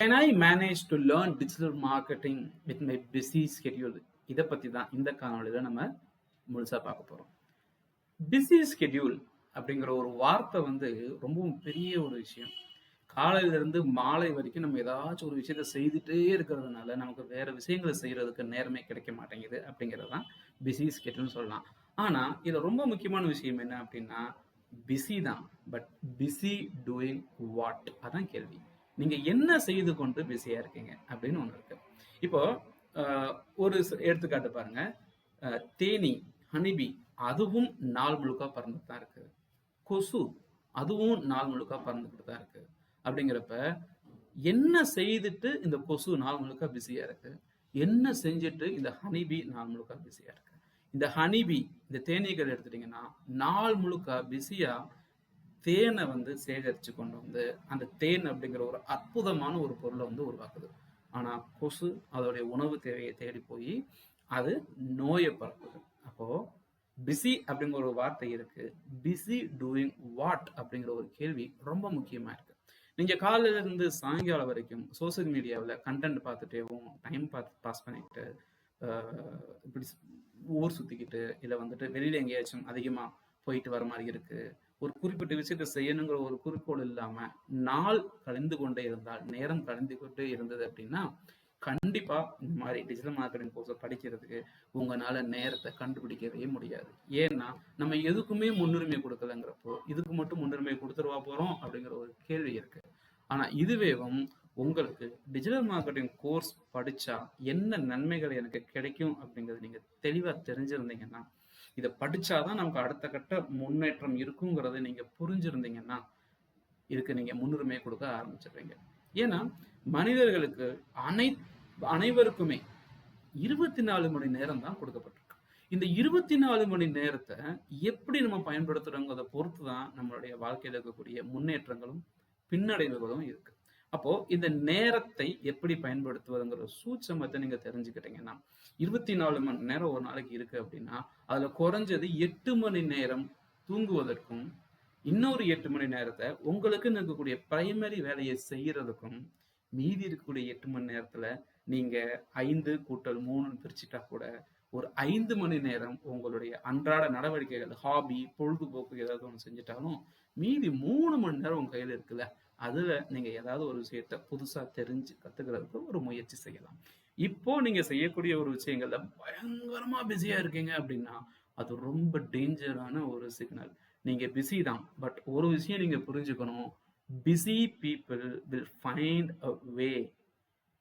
Can I manage to learn digital marketing with my busy schedule இதை பற்றி தான் இந்த காணொலியில் நம்ம முழுசாக பார்க்க போகிறோம் பிஸி ஸ்கெடியூல் அப்படிங்கிற ஒரு வார்த்தை வந்து ரொம்பவும் பெரிய ஒரு விஷயம். காலையிலேருந்து மாலை வரைக்கும் நம்ம ஏதாச்சும் ஒரு விஷயத்த செய்துட்டே இருக்கிறதுனால நமக்கு வேறு விஷயங்களை செய்கிறதுக்கு நேரமே கிடைக்க மாட்டேங்குது அப்படிங்கிறது தான் பிஸி ஸ்கெட்யூல்னு சொல்லலாம். ஆனால் இதில் ரொம்ப முக்கியமான விஷயம் என்ன அப்படின்னா பிஸி தான். பட் பிஸி டூயிங் வாட் அதான் கேள்வி. நீங்க என்ன செய்து கொண்டு பிஸியா இருக்கீங்க அப்படின்னு ஒண்ணு இருக்கு. இப்போ ஒரு எடுத்துக்காட்டு பாருங்க. தேனி ஹனிபி அதுவும் நாள் முழுக்க பறந்துட்டு தான் இருக்கு. கொசு அதுவும் நாள் முழுக்க பறந்துக்கிட்டு தான் இருக்கு. அப்படிங்கிறப்ப என்ன செய்துட்டு இந்த கொசு நாள் முழுக்க பிஸியா இருக்கு? என்ன செஞ்சுட்டு இந்த ஹனிபி நாள் முழுக்க பிஸியா இருக்கு? இந்த ஹனிபி இந்த தேனீக்கள் எடுத்துட்டீங்கன்னா நாள் முழுக்க பிஸியா தேனை வந்து சேகரித்து கொண்டு வந்து அந்த தேன் அப்படிங்கிற ஒரு அற்புதமான ஒரு பொருளை வந்து உருவாக்குது. ஆனால் கொசு அதோடைய உணவு தேவையை தேடி போய் அது நோயை பரப்புது. அப்போது பிஸி அப்படிங்கிற ஒரு வார்த்தை இருக்கு. பிஸி டூயிங் வாட் அப்படிங்கிற ஒரு கேள்வி ரொம்ப முக்கியமாக இருக்கு. நீங்க காலையில இருந்து சாயங்காலம் வரைக்கும் சோஷியல் மீடியாவில் கண்டென்ட் பார்த்துட்டேவும் டைம் பார்த்து பாஸ் பண்ணிக்கிட்டு இப்படி ஊர் சுற்றிக்கிட்டு இல்லை வந்துட்டு வெளியில் எங்கேயாச்சும் அதிகமாக போயிட்டு வர மாதிரி இருக்குது ஒரு குறிப்பிட்ட விஷயத்தை செய்யணுங்கிற ஒரு குறிக்கோள் இல்லாம நாள் கழிந்து கொண்டே இருந்தால் நேரம் கலந்து கொண்டே இருந்தது அப்படின்னா கண்டிப்பா இந்த மாதிரி டிஜிட்டல் மார்க்கெட்டிங் கோர்ஸை படிக்கிறதுக்கு உங்களால நேரத்தை கண்டுபிடிக்கவே முடியாது. ஏன்னா நம்ம எதுக்குமே முன்னுரிமை கொடுக்கலங்கிறப்போ இதுக்கு மட்டும் முன்னுரிமை கொடுத்துருவா போறோம் அப்படிங்கிற ஒரு கேள்வி இருக்கு. ஆனா இதுவேவும் உங்களுக்கு டிஜிட்டல் மார்க்கெட்டிங் கோர்ஸ் படிச்சா என்ன நன்மைகள் எனக்கு கிடைக்கும் அப்படிங்கறது நீங்க தெளிவா தெரிஞ்சிருந்தீங்கன்னா இதை படிச்சாதான் நமக்கு அடுத்த கட்ட முன்னேற்றம் இருக்குங்கிறத நீங்க புரிஞ்சிருந்தீங்கன்னா இதுக்கு நீங்க முன்னுரிமை கொடுக்க ஆரம்பிச்சிடுறீங்க ஏன்னா மனிதர்களுக்கு அனை அனைவருக்குமே இருபத்தி நாலு மணி நேரம் தான் கொடுக்கப்பட்டிருக்கு. இந்த இருபத்தி நாலு மணி நேரத்தை எப்படி நம்ம பயன்படுத்துறோங்கிறத பொறுத்து தான் நம்மளுடைய வாழ்க்கையில் இருக்கக்கூடிய முன்னேற்றங்களும் பின்னடைவுகளும் இருக்கு. அப்போ இந்த நேரத்தை எப்படி பயன்படுத்துவதுங்கிற சூட்சமத்தை நீங்க தெரிஞ்சுக்கிட்டீங்கன்னா இருபத்தி நாலு மணி நேரம் ஒரு நாளைக்கு இருக்கு அப்படின்னா அதுல குறைஞ்சது எட்டு மணி நேரம் தூங்குவதற்கும் இன்னொரு எட்டு மணி நேரத்தை உங்களுக்கு இருக்கக்கூடிய பிரைமரி வேலையை செய்யறதுக்கும் மீதி இருக்கக்கூடிய எட்டு மணி நேரத்துல நீங்க ஐந்து கூட்டல் மூணுன்னு பிரிச்சுட்டா கூட ஒரு ஐந்து மணி நேரம் உங்களுடைய அன்றாட நடவடிக்கைகள் ஹாபி பொழுதுபோக்கு ஏதாவது ஒன்று செஞ்சுட்டாலும் மீதி மூணு மணி நேரம் உங்க கையில இருக்குல்ல அதில் நீங்கள் ஏதாவது ஒரு விஷயத்த புதுசாக தெரிஞ்சு கற்றுக்கிறதுக்கு ஒரு முயற்சி செய்யலாம். இப்போ நீங்கள் செய்யக்கூடிய ஒரு விஷயங்கள்ல பயங்கரமாக பிஸியாக இருக்கீங்க அப்படின்னா அது ரொம்ப டேஞ்சரான ஒரு சிக்னல் நீங்கள் பிஸி தான் பட் ஒரு விஷயம் நீங்கள் புரிஞ்சுக்கணும். Busy people will find a way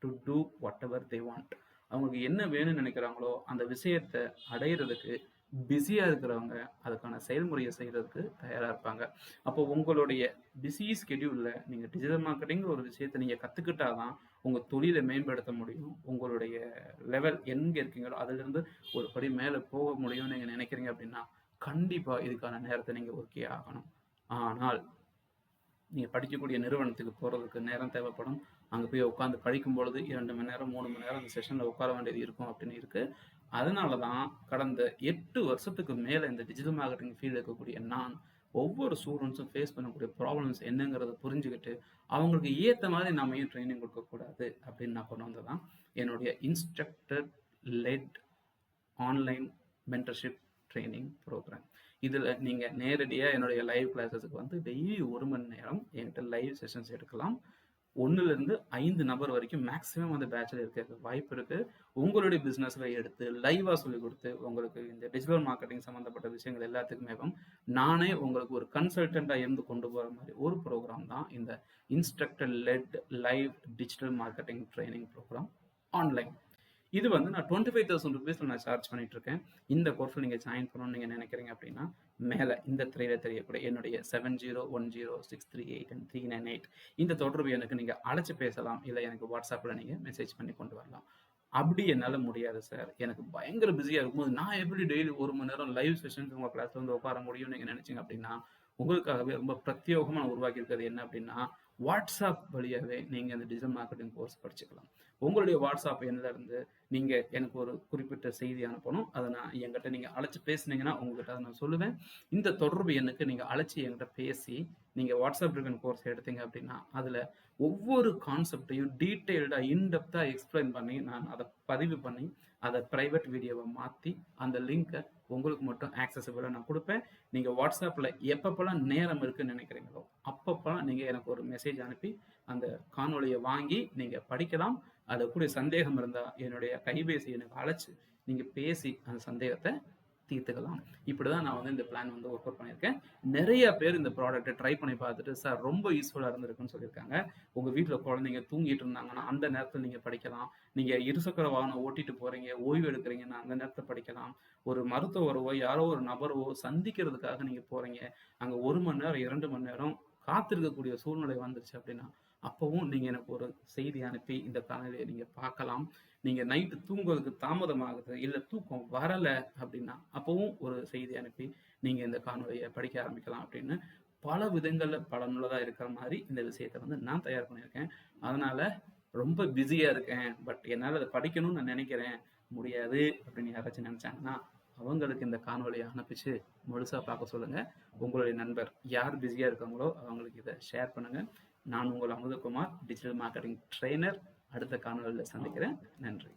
to do whatever they want அவங்களுக்கு என்ன வேணும்னு நினைக்கிறாங்களோ அந்த விஷயத்தை அடையிறதுக்கு பிஸியாக இருக்கிறவங்க அதுக்கான செயல்முறையை செய்கிறதுக்கு தயாராக இருப்பாங்க. அப்போ உங்களுடைய பிஸி ஸ்கெடியூலில் நீங்கள் டிஜிட்டல் மார்க்கெட்டிங்கிற ஒரு விஷயத்தை நீங்கள் கற்றுக்கிட்டால் கத்துக்கிட்டாதான் உங்கள் தொழிலை மேம்படுத்த முடியும். உங்களுடைய லெவல் எங்கே இருக்கீங்களோ அதுலேருந்து ஒரு படி மேலே போக முடியும்னு நீங்கள் நினைக்கிறீங்க அப்படின்னா கண்டிப்பாக இதுக்கான நேரத்தை நீங்கள் ஒர்க்கே ஆகணும். ஆனால் நீங்கள் படிக்கக்கூடிய நிறுவனத்துக்கு போகிறதுக்கு நேரம் தேவைப்படும். அங்கே போய் உட்காந்து படிக்கும் பொழுது இரண்டு மணி நேரம் மூணு மணி நேரம் அந்த செஷனில் உட்கார வேண்டியது இருக்கும் அப்படின்னு இருக்குது அதனால தான் கடந்த எட்டு வருஷத்துக்கு மேலே இந்த டிஜிட்டல் மார்க்கெட்டிங் ஃபீல்டு இருக்கக்கூடிய நான் ஒவ்வொரு ஸ்டூடெண்ட்ஸும் ஃபேஸ் பண்ணக்கூடிய ப்ராப்ளம்ஸ் என்னங்கிறத புரிஞ்சுக்கிட்டு அவங்களுக்கு ஏற்ற மாதிரி நம்ம ஏன் ட்ரைனிங் கொடுக்கக்கூடாது அப்படின்னு நான் கொண்டு வந்ததான் என்னுடைய instructor led online mentorship training program இதில் நீங்கள் நேரடியாக என்னுடைய லைவ் கிளாஸஸுக்கு வந்து டெய்லி ஒரு மணி நேரம் என்கிட்ட லைவ் செஷன்ஸ் எடுக்கலாம். ஒன்றுலேருந்து ஐந்து நபர் வரைக்கும் மேக்ஸிமம் அந்த பேட்சில் இருக்க வாய்ப்பு இருக்குது உங்களுடைய பிஸ்னஸில் எடுத்து லைவாக சொல்லி கொடுத்து உங்களுக்கு இந்த டிஜிட்டல் மார்க்கெட்டிங் சம்மந்தப்பட்ட விஷயங்கள் எல்லாத்துக்குமே நானே உங்களுக்கு ஒரு கன்சல்டண்ட்டாக இருந்து கொண்டு போகிற மாதிரி ஒரு ப்ரோக்ராம் தான் இந்த instructor led live digital marketing training program online இது வந்து நான் டுவெண்ட்டி ஃபைவ் தௌசண்ட் ருபீஸில் நான் சார்ஜ் பண்ணிட்டு இருக்கேன் இந்த கோர்ஸில் நீங்கள் ஜாயின் பண்ணணும்னு நீங்கள் நினைக்கிறீங்க அப்படின்னா மேலே இந்த திரையில தெரியக்கூடிய என்னுடைய seven zero one zero six three eight and three nine eight இந்த தொடர்பு எனக்கு நீங்கள் அழைச்சி பேசலாம் இல்லை எனக்கு வாட்ஸ்அப்பில் நீங்கள் மெசேஜ் பண்ணி கொண்டு வரலாம். அப்படி என்னால் முடியாது சார் எனக்கு பயங்கர பிஸியாக இருக்கும்போது நான் எப்படி டெய்லி ஒரு மணி நேரம் லைவ் செஷன்ஸ் உங்கள் கிளாஸ்ல வந்து உட்கார முடியும்னு நீங்கள் நினச்சிங்க அப்படின்னா உங்களுக்காகவே ரொம்ப பிரத்யேகமாக நான் உருவாக்கி இருக்கிறது என்ன அப்படின்னா வாட்ஸ்அப் வழியாகவே நீங்கள் அந்த டிஜிட்டல் மார்க்கெட்டிங் கோர்ஸ் படிச்சுக்கலாம். உங்களுடைய வாட்ஸ்அப் எண்ணில் நீங்கள் எனக்கு ஒரு குறிப்பிட்ட செய்தி அனுப்பணும். அதை நான் என்கிட்ட நீங்கள் அழைச்சி பேசுனீங்கன்னா உங்ககிட்ட அதை நான் சொல்லுவேன். இந்த தொடர்பு எண்ணுக்கு நீங்கள் அழைச்சி என்கிட்ட பேசி நீங்கள் வாட்ஸ்அப் ரிவன் கோர்ஸ் எடுத்தீங்க அப்படின்னா அதில் ஒவ்வொரு கான்செப்டையும் டீட்டெயில்டாக இன்டெப்த்தாக எக்ஸ்பிளைன் பண்ணி நான் அதை பதிவு பண்ணி அதை ப்ரைவேட் வீடியோவை மாற்றி அந்த லிங்கை உங்களுக்கு மட்டும் ஆக்சசபிளாக நான் கொடுப்பேன். நீங்கள் வாட்ஸ்அப்பில் எப்பப்போலாம் நேரம் இருக்குன்னு நினைக்கிறீங்களோ அப்பப்போலாம் நீங்கள் எனக்கு ஒரு மெசேஜ் அனுப்பி அந்த காணொலியை வாங்கி நீங்கள் படிக்கலாம். அதை கூட சந்தேகம் இருந்தால் என்னுடைய கைபேசி எனக்கு அழைச்சி நீங்கள் பேசி அந்த சந்தேகத்தை தீர்த்துக்கலாம். இப்படி தான் நான் வந்து இந்த பிளான் வந்து ஒர்க் அவுட் பண்ணியிருக்கேன். நிறைய பேர் இந்த ப்ராடக்ட்டை ட்ரை பண்ணி பார்த்துட்டு சார் ரொம்ப யூஸ்ஃபுல்லாக இருந்திருக்குன்னு சொல்லியிருக்காங்க. உங்கள் வீட்டில் குழந்தைங்க தூங்கிட்டு இருந்தாங்கன்னா அந்த நேரத்தில் நீங்கள் படிக்கலாம். நீங்கள் இருசக்கர வாகனம் ஓட்டிட்டு போகிறீங்க ஓய்வு எடுக்கிறீங்கன்னா அந்த நேரத்தில் படிக்கலாம். ஒரு மருத்துவரவோ யாரோ ஒரு நபரவோ சந்திக்கிறதுக்காக நீங்கள் போகிறீங்க அங்கே ஒரு மணி நேரம் இரண்டு மணி நேரம் காத்திருக்கக்கூடிய சூழ்நிலை வந்துருச்சு அப்படின்னா அப்போவும் நீங்கள் எனக்கு ஒரு செய்தி அனுப்பி இந்த காணொலியை நீங்கள் பார்க்கலாம். நீங்கள் நைட்டு தூங்குவதற்கு தாமதமாகுது இல்லை தூக்கம் வரலை அப்படின்னா அப்போவும் ஒரு செய்தி அனுப்பி நீங்கள் இந்த காணொலியை படிக்க ஆரம்பிக்கலாம் அப்படின்னு பல விதங்களில் பலனுள்ளதாக இருக்கிற மாதிரி இந்த விஷயத்தை வந்து நான் தயார் பண்ணியிருக்கேன். அதனால் ரொம்ப பிஸியாக இருக்கேன் பட் என்னால் அதை படிக்கணும்னு நான் நினைக்கிறேன். முடியாது அப்படின்னு யாராச்சும் நினச்சாங்கன்னா அவங்களுக்கு இந்த காணொலியை அனுப்பிச்சு முழுசாக பார்க்க சொல்லுங்கள் உங்களுடைய நண்பர் யார் பிஸியாக இருக்காங்களோ அவங்களுக்கு இதை ஷேர் பண்ணுங்கள் நான் உங்கள் அமுதகுமார் டிஜிட்டல் மார்க்கெட்டிங் ட்ரெய்னர் அடுத்த காணொலியில் சந்திக்கிறேன். நன்றி.